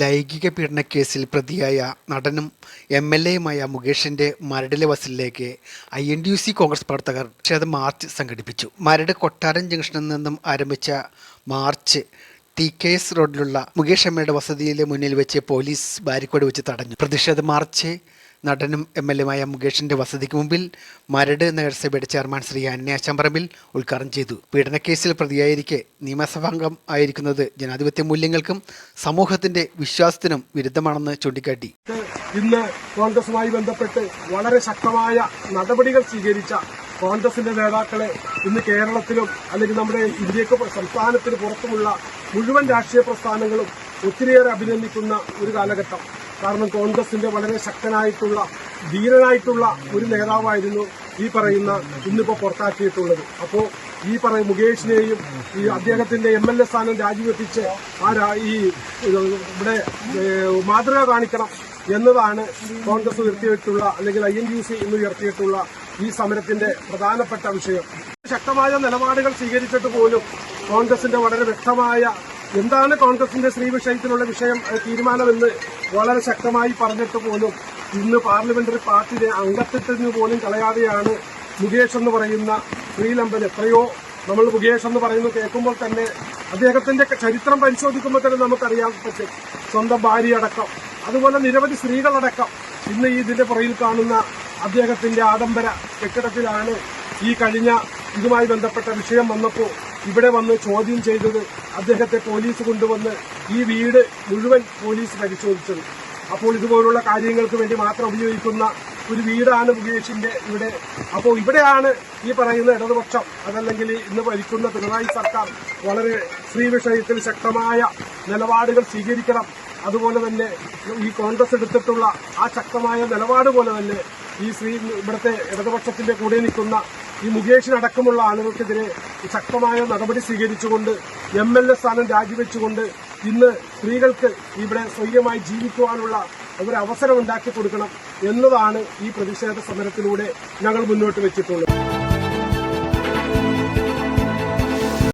ലൈംഗിക പീഡനക്കേസിൽ കേസിൽ പ്രതിയായ നടനും എം എൽ എയുമായ മുകേഷിന്റെ മരടിലെ ബസ്സിലേക്ക് I N D U C Congress പ്രവർത്തകർ പ്രതിഷേധ മാർച്ച് സംഘടിപ്പിച്ചു. മരട് കൊട്ടാരം ജംഗ്ഷനിൽ നിന്നും ആരംഭിച്ച മാർച്ച് ടി കെ എസ് റോഡിലുള്ള മുകേഷ് അമ്മയുടെ വസതിയിലെ മുന്നിൽ വെച്ച് പോലീസ് ബാരിക്കേഡ് വെച്ച് തടഞ്ഞു. പ്രതിഷേധ മാർച്ച് നടനും എം എൽ എമായ മുകേഷിന്റെ വസതിക്ക് മുമ്പിൽ മരട് നഗരസഭയുടെ ചെയർമാൻ ശ്രീ അന്യ ചമ്പറമ്പിൽ ഉദ്ഘാടനം ചെയ്തു. പീഡനക്കേസിൽ പ്രതിയായിരിക്കെ നിയമസഭാംഗം ആയിരിക്കുന്നത് ജനാധിപത്യ മൂല്യങ്ങൾക്കും സമൂഹത്തിന്റെ വിശ്വാസത്തിനും വിരുദ്ധമാണെന്ന് ചൂണ്ടിക്കാട്ടി. ഇന്ന് കോൺഗ്രസുമായി ബന്ധപ്പെട്ട് വളരെ ശക്തമായ നടപടികൾ സ്വീകരിച്ച കോൺഗ്രസിന്റെ നേതാക്കളെ ഇന്ന് കേരളത്തിലും അല്ലെങ്കിൽ നമ്മുടെ ഇന്ത്യയ്ക്ക് സംസ്ഥാനത്തിന് പുറത്തുമുള്ള മുഴുവൻ രാഷ്ട്രീയ പ്രസ്ഥാനങ്ങളും ഒത്തിരിയേറെ അഭിനന്ദിക്കുന്ന ഒരു കാലഘട്ടം. കാരണം കോൺഗ്രസിന്റെ വളരെ ശക്തനായിട്ടുള്ള ധീരനായിട്ടുള്ള ഒരു നേതാവായിരുന്നു ഈ പറയുന്ന ഇന്നിപ്പോ പുറത്താക്കിയിട്ടുള്ളത്. അപ്പോ ഈ പറയും മുകേഷിനെയും ഈ അദ്ദേഹത്തിന്റെ എം എൽ എ സ്ഥാനം രാജിവെപ്പിച്ച് ആ ഈ ഇവിടെ മാതൃക കാണിക്കണം എന്നതാണ് കോൺഗ്രസ് ഉയർത്തിയിട്ടുള്ള അല്ലെങ്കിൽ ഐ എൻ ഡി സി ഇന്ന് ഉയർത്തിയിട്ടുള്ള ഈ സമരത്തിന്റെ പ്രധാനപ്പെട്ട വിഷയം. ശക്തമായ നിലപാടുകൾ സ്വീകരിച്ചിട്ട് പോലും കോൺഗ്രസിന്റെ വളരെ വ്യക്തമായ എന്താണ് കോൺഗ്രസിന്റെ സ്ത്രീ വിഷയത്തിലുള്ള വിഷയം തീരുമാനമെന്ന് വളരെ ശക്തമായി പറഞ്ഞിട്ട് പോലും ഇന്ന് പാർലമെന്ററി പാർട്ടിയുടെ അംഗത്വത്തിന് പോലും കളയാതെയാണ് മുകേഷ് എന്ന് പറയുന്ന ശ്രീലമ്പൻ എത്രയോ നമ്മൾ മുകേഷ് എന്ന് പറയുന്നത് കേൾക്കുമ്പോൾ തന്നെ അദ്ദേഹത്തിന്റെ ചരിത്രം പരിശോധിക്കുമ്പോൾ തന്നെ നമുക്കറിയാൻ പറ്റും. സ്വന്തം ഭാര്യയടക്കം അതുപോലെ നിരവധി സ്ത്രീകളടക്കം ഇന്ന് ഈ ഇതിന്റെ പുറയിൽ കാണുന്ന അദ്ദേഹത്തിന്റെ ആഡംബര കെട്ടിടത്തിലാണ് ഈ കഴിഞ്ഞ ഇതുമായി ബന്ധപ്പെട്ട വിഷയം വന്നപ്പോൾ ഇവിടെ വന്ന് ചോദ്യം ചെയ്തത് അദ്ദേഹത്തെ പോലീസ് കൊണ്ടുവന്ന് ഈ വീട് മുഴുവൻ പോലീസ് പരിശോധിച്ചത്. അപ്പോൾ ഇതുപോലുള്ള കാര്യങ്ങൾക്ക് വേണ്ടി മാത്രം ഉപയോഗിക്കുന്ന ഒരു വീടാണ് മുകേഷിന്റെ ഇവിടെ. അപ്പോൾ ഇവിടെയാണ് ഈ പറയുന്ന ഇടതുപക്ഷം അതല്ലെങ്കിൽ ഇന്ന് ഭരിക്കുന്ന പിണറായി സർക്കാർ വളരെ സ്ത്രീ വിഷയത്തിൽ ശക്തമായ നിലപാടുകൾ സ്വീകരിക്കണം. അതുപോലെ തന്നെ ഈ കോൺഗ്രസ് എടുത്തിട്ടുള്ള ആ ശക്തമായ നിലപാട് പോലെ തന്നെ ഈ സ്ത്രീ ഇവിടുത്തെ ഇടതുപക്ഷത്തിന്റെ കൂടെ നിൽക്കുന്ന ഈ മുകേഷിനടക്കമുള്ള ആളുകൾക്കെതിരെ ശക്തമായ നടപടി സ്വീകരിച്ചുകൊണ്ട് എം എൽ എ സ്ഥാനം രാജിവെച്ചുകൊണ്ട് ഇന്ന് സ്ത്രീകൾക്ക് ഇവിടെ സ്വയമായി ജീവിക്കുവാനുള്ള ഒരു അവസരം ഉണ്ടാക്കി കൊടുക്കണം എന്നതാണ് ഈ പ്രതിഷേധ സമരത്തിലൂടെ ഞങ്ങൾ മുന്നോട്ട് വെച്ചിട്ടുള്ളത്.